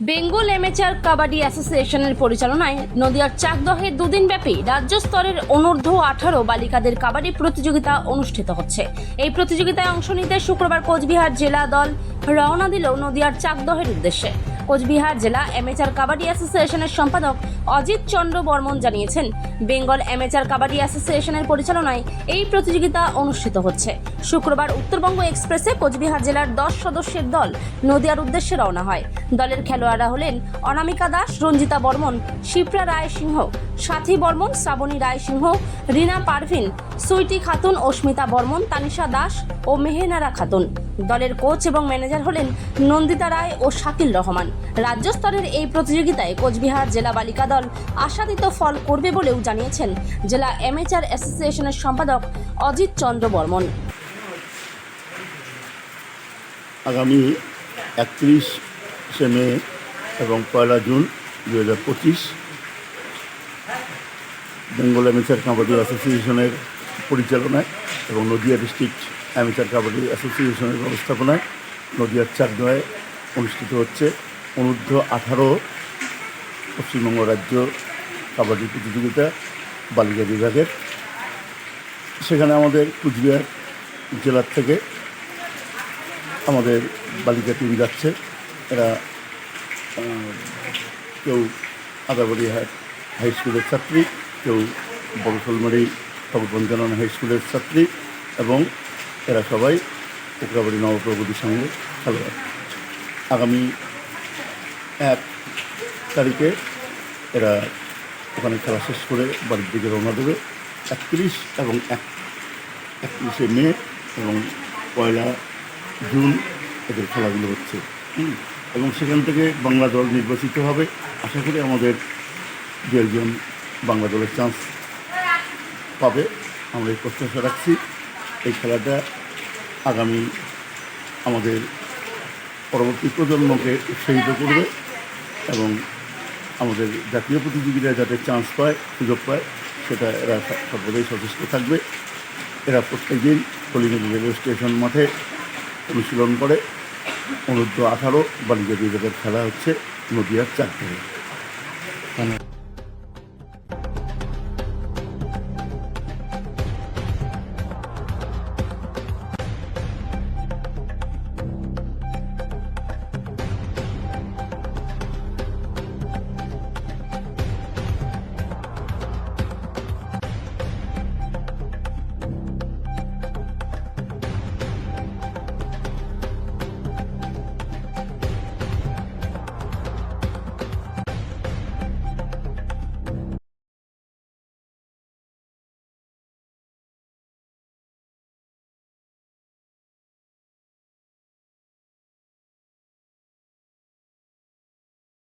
বেঙ্গল এমেচার কাবাডি অ্যাসোসিয়েশনের পরিচালনায় নদিয়ার চাকদহে দুদিন ব্যাপী রাজ্য স্তরের অনূর্ধ্ব আঠারো বালিকাদের কাবাডি প্রতিযোগিতা অনুষ্ঠিত হচ্ছে। এই প্রতিযোগিতায় অংশ নিতে শুক্রবার কোচবিহার জেলা দল রওনা দিল নদিয়ার চাকদহের উদ্দেশ্যে। কোচবিহার জেলা এমেচার কাবাডি অ্যাসোসিয়েশনের সম্পাদক অজিত চন্দ্র বর্মন জানিয়েছেন, বেঙ্গল এমেচার কাবাডি অ্যাসোসিয়েশনের পরিচালনায় এই প্রতিযোগিতা অনুষ্ঠিত হচ্ছে। শুক্রবার উত্তরবঙ্গ এক্সপ্রেসে কোচবিহার জেলার দশ সদস্যের দল নদিয়ার উদ্দেশ্যে রওনা হয়। দলের খেলোয়াড়রা হলেন অনামিকা দাস, রঞ্জিতা বর্মন, শিপ্রা রায় সিংহ সাথী বর্মন, শ্রাবণী রায় সিংহ রিনা পারভিন, সুইটি খাতুন, অস্মিতা বর্মন তানিশা দাস ও মেহেনারা খাতুন। দলের কোচ এবং ম্যানেজার হলেন নন্দিতা রায় ও শাকিল রহমান। রাজ্য স্তরের এই প্রতিযোগিতায় কোচবিহার জেলা বালিকা দল আশাতীত ফল করবে বলেও জানিয়েছেন জেলা এমএচআর অ্যাসোসিয়েশনের সম্পাদক অজিত চন্দ্র বর্মন। আগামী একত্রিশে মে এবং পয়লা জুন দু হাজার পঁচিশ বেঙ্গল অ্যামেচার কাবাডি অ্যাসোসিয়েশনের পরিচালনায় এবং নদিয়া ডিস্ট্রিক্ট অ্যামেচার কাবাডি অ্যাসোসিয়েশনের ব্যবস্থাপনায় নদিয়ার চাকদয়ে অনুষ্ঠিত হচ্ছে অনূর্ধ্ব আঠারো পশ্চিমবঙ্গ রাজ্য কাবাডি প্রতিযোগিতা বালিকা বিভাগের। সেখানে আমাদের কুচবিহার জেলার থেকে আমাদের বালিকা টিম যাচ্ছে। এরা কেউ আদাবাড়ি হাই স্কুলের ছাত্রী, কেউ বড়শোলমারি ঠাকুরপঞ্চানন হাই স্কুলের ছাত্রী এবং এরা সবাই কোকরাবাড়ি নবপ্রগতির সঙ্গে খেলোয়াড় আগামী এক তারিখে এরা ওখানে খেলা শেষ করে বাড়ির দিকে রওনা দেবে। একত্রিশ এবং এক, একত্রিশে মে এবং পয়লা জুন এদের খেলাগুলো হচ্ছে। এবং সেখান থেকে বাংলা দল নির্বাচিত হবে। আশা করি আমাদের দু একজন বাংলা দলের চান্স পাবে। আমরা এই প্রত্যাশা রাখছি। এই খেলাটা আগামী আমাদের পরবর্তী প্রজন্মকে উৎসাহিত করবে এবং আমাদের জাতীয় প্রতিযোগিতায় যাতে চান্স পায়, সুযোগ পায়, সেটা এরা সর্বদাই সচেষ্ট থাকবে। এরা প্রত্যেক দিন কলিনগর রেলওয়ে স্টেশন মাঠে অনুশীলন করে। অনূর্ধ্ব আঠারো বালিকা বিভাগের খেলা হচ্ছে নদিয়ার চার থেকে